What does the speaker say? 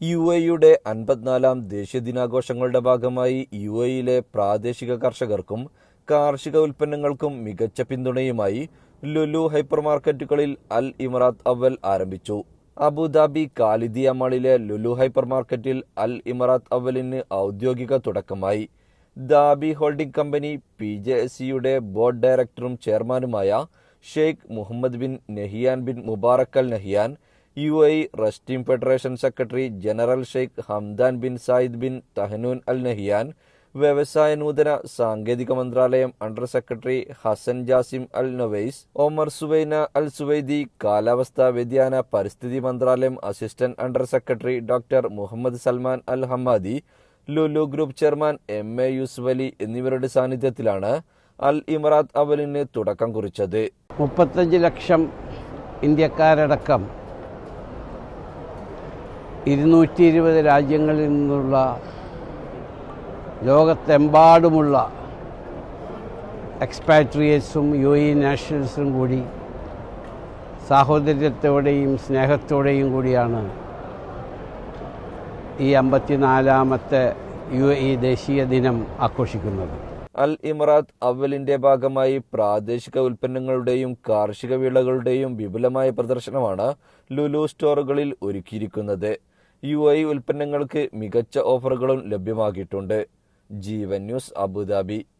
U എയുടെ അൻപത്തിനാലാം ദേശീയ ദിനാഘോഷങ്ങളുടെ ഭാഗമായി യു എയിലെ പ്രാദേശിക കർഷകർക്കും കാർഷിക ഉൽപ്പന്നങ്ങൾക്കും മികച്ച പിന്തുണയുമായി ലുലു ഹൈപ്പർ മാർക്കറ്റുകളിൽ അൽ ഇമറാത്ത് അവൽ ആരംഭിച്ചു. അബുദാബി കാലിദിയ മാളിലെ ലുലു ഹൈപ്പർ മാർക്കറ്റിൽ അൽ ഇമറാത്ത് അവലിന് ഔദ്യോഗിക തുടക്കമായി. Dhabi holding company P J S സിയുടെ ബോർഡ് ഡയറക്ടറും ചെയർമാനുമായ Sheikh Mohammed bin Nahyan bin Mubarak Al Nahyan U I റസ്റ്റീം federation secretary general Sheikh Hamdan bin Zayed bin Tahnoun Al Nahyan വ്യവസായ നൂതന സാങ്കേതിക മന്ത്രാലയം under secretary Hassan Jasim Al Nowais Omar Suwaina Al Suwaidi കാലാവസ്ഥാ വ്യതിയാന പരിസ്ഥിതി മന്ത്രാലയം assistant under secretary doctor Mohammed Salman Al Hammadi Lulu group chairman M A Yusuff Ali എന്നിവരുടെ സാന്നിധ്യത്തിലാണ് അൽ ഇമറാത്ത് അവലിന് തുടക്കം കുറിച്ചത്. മുപ്പത്തഞ്ച് ലക്ഷം ഇന്ത്യക്കാരടക്കം ഇരുന്നൂറ്റി ഇരുപത് രാജ്യങ്ങളിൽ നിന്നുള്ള ലോകത്തെമ്പാടുമുള്ള എക്സ്പാട്രിയേറ്റ്സും യു എ നാഷണൽസും കൂടി സാഹോദര്യത്തോടെയും സ്നേഹത്തോടെയും കൂടിയാണ് ഈ അമ്പത്തിനാലാമത്തെ യു എ ദേശീയ ദിനം ആഘോഷിക്കുന്നത്. അൽ ഇമറാത്ത് അവലിന്റെ ഭാഗമായി പ്രാദേശിക ഉൽപ്പന്നങ്ങളുടെയും കാർഷിക വിളകളുടെയും വിപുലമായ പ്രദർശനമാണ് ലുലു സ്റ്റോറുകളിൽ ഒരുക്കിയിരിക്കുന്നത്. യു ഐ ഉൽപ്പന്നങ്ങൾക്ക് മികച്ച ഓഫറുകളും ലഭ്യമാക്കിയിട്ടുണ്ട്. Jeevan news Abu Dhabi.